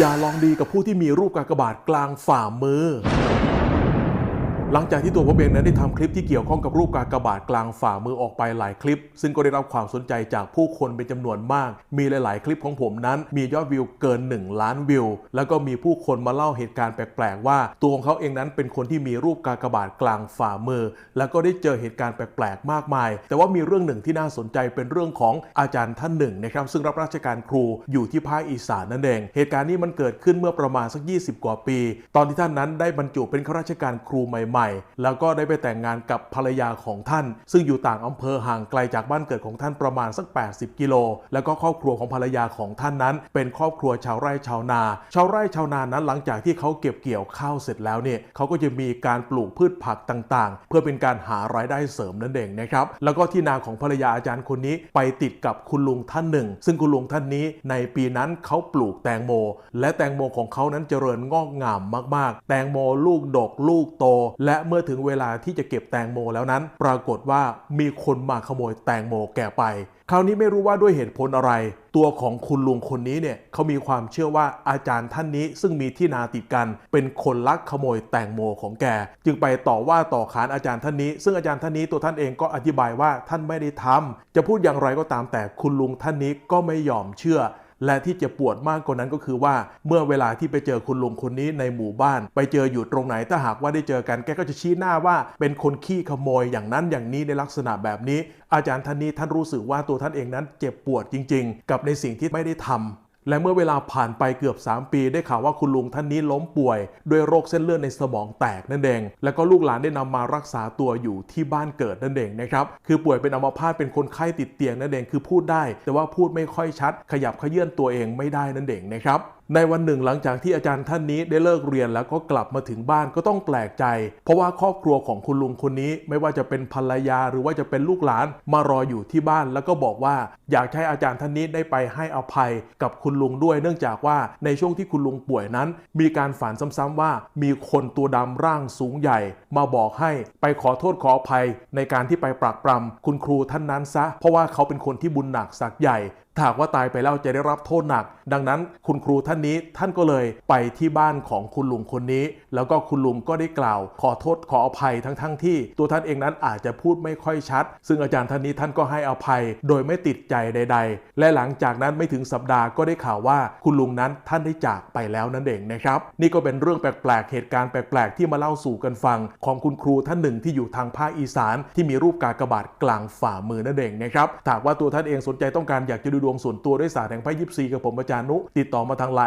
อย่าลองดีกับผู้ที่มีรูปกากบาทกลางฝ่ามือ หลังจากที่ตัวผมเองนั้นได้ทำคลิปที่เกี่ยวข้องกับรูปกากบาทกลางฝ่ามือออกไปหลายคลิป ซึ่งก็ได้รับความสนใจจากผู้คนเป็นจำนวนมาก มีหลาย ๆ คลิปของผมนั้น มียอดวิวเกิน 1 ล้านวิว แล้วก็มีผู้คนมาเล่าเหตุการณ์แปลก ๆ ว่า ตัวของเขาเองนั้นเป็นคนที่มีรูปกากบาทกลางฝ่ามือ แล้วก็ได้เจอเหตุการณ์แปลก ๆ มากมาย แต่ว่ามีเรื่องหนึ่งที่น่าสนใจเป็นเรื่องของอาจารย์ท่านหนึ่งนะครับซึ่งรับราชการครูอยู่ที่ภาคอีสานนั่นเอง เหตุการณ์นี้มันเกิดขึ้นเมื่อประมาณสัก 20 กว่าปี ตอนที่ท่านนั้นได้บรรจุเป็นข้าราชการครูใหม่ๆแล้วก็ได้ไปแต่งงานกับภรรยาของท่าน ซึ่งอยู่ต่างอำเภอห่างไกลจากบ้านเกิดของท่านประมาณสัก 80 กิโล แล้วก็ครอบครัวของภรรยาของท่านนั้น เป็นครอบครัวชาวไร่ชาวนา ชาวไร่ชาวนานั้นหลังจากที่เขาเก็บเกี่ยวข้าวเสร็จแล้วเนี่ยเขาก็จะมีการปลูกพืชผักต่างๆ เพื่อเป็นการหารายได้เสริมนั่นเองนะครับ แล้วก็ที่นาของภรรยาอาจารย์คนนี้ไปติดกับคุณลุงท่านหนึ่ง ซึ่งคุณลุงท่านนี้ในปีนั้นเขาปลูกแตงโม และแตงโมของเขานั้นเจริญงอกงามมากๆ แตงโมลูกดกลูกโตและเมื่อถึงเวลาที่จะเก็บแตงโมแล้วนั้น ปรากฏว่ามีคนมาขโมยแตงโมแก่ไป คราวนี้ไม่รู้ว่าด้วยเหตุผลอะไร ตัวของคุณลุงคนนี้เนี่ยเขามีความเชื่อว่าอาจารย์ท่านนี้ ซึ่งมีที่นาติดกัน เป็นคนลักขโมยแตงโมของแก จึงไปต่อว่าต่อขานอาจารย์ท่านนี้ ซึ่งอาจารย์ท่านนี้ตัวท่านเองก็อธิบายว่าท่านไม่ได้ทำจะพูดอย่างไรก็ตามแต่คุณลุงท่านนี้ก็ไม่ยอมเชื่อ และที่เจะปวดมากกว่านั้นก็คือว่าเมื่อเวลาที่ไปเจอคุณลุงคนนี้ในหมู่บ้าน ไปเจออยู่ตรงไหนถ้าหากว่าได้เจอกันแกก็จะชี้หน้าว่าเป็นคนขี้ขโมยอย่างนั้นอย่างนี้ในลักษณะแบบนี้ อาจารย์ท่านนี้ท่านรู้สึกว่าตัวท่านเองนั้นเจ็บปวดจริง ๆ กับในสิ่งที่ไม่ได้ทำ และเมื่อเวลาผ่านไปเกือบ 3 ปี ได้ข่าวว่าคุณลุงท่านนี้ล้มป่วย ด้วยโรคเส้นเลือดในสมองแตกนั่นเอง แล้วก็ลูกหลานได้นำมารักษาตัวอยู่ที่บ้านเกิดนั่นเองนะครับ คือป่วยเป็นอัมพาตเป็นคนไข้ติดเตียงนั่นเอง คือพูดได้ แต่ว่าพูดไม่ค่อยชัด ขยับเขยื่อนตัวเองไม่ได้นั่นเองนะครับ ในวันหนึ่งหลังจากที่อาจารย์ท่านนี้ได้เลิกเรียนแล้วก็กลับมาถึงบ้านก็ต้องแปลกใจ เพราะว่าครอบครัวของคุณลุงคนนี้ไม่ว่าจะเป็นภรรยาหรือว่าจะเป็นลูกหลานมารออยู่ที่บ้านแล้วก็บอกว่า อยากให้อาจารย์ท่านนี้ได้ไปให้อภัยกับคุณลุงด้วย เนื่องจากว่าในช่วงที่คุณลุงป่วยนั้น มีการฝันซ้ำๆว่า มีคนตัวดำร่างสูงใหญ่ มาบอกให้ไปขอโทษขออภัย ในการที่ไปปรักปรำคุณครูท่านนั้นซะ เพราะว่าเขาเป็นคนที่บุญหนักสักใหญ่ ถ้าหากว่าตายไปแล้วจะได้รับโทษหนัก ดังนั้นคุณครูท่านนี้ท่านก็เลยไปที่บ้านของคุณลุงคนนี้ แล้วก็คุณลุงก็ได้กล่าว ขอโทษขออภัยทั้งทั้งที่ ตัวท่านเองนั้นอาจจะพูดไม่ค่อยชัด ซึ่งอาจารย์ท่านนี้ท่านก็ให้อภัย โดยไม่ติดใจใด ๆ และหลังจากนั้นไม่ถึงสัปดาห์ก็ได้ข่าวว่าคุณลุงนั้นท่านได้จากไปแล้วนั่นเองนะครับนี่ก็เป็นเรื่องแปลกๆ เหตุการณ์แปลกๆ ที่มาเล่าสู่กันฟัง ของคุณครูท่านหนึ่งที่อยู่ทางภาคอีสาน ที่มีรูปกากบาทกลางฝ่ามือนั่นเองนะครับถ้าหากว่าตัวท่านเองสนใจต้องการอยากจะดูดวงส่วนตัวด้วยศาสตร์แห่งไพ่ยิปซีกับผมอาจารย์นุ ติดต่อมาทางไลน์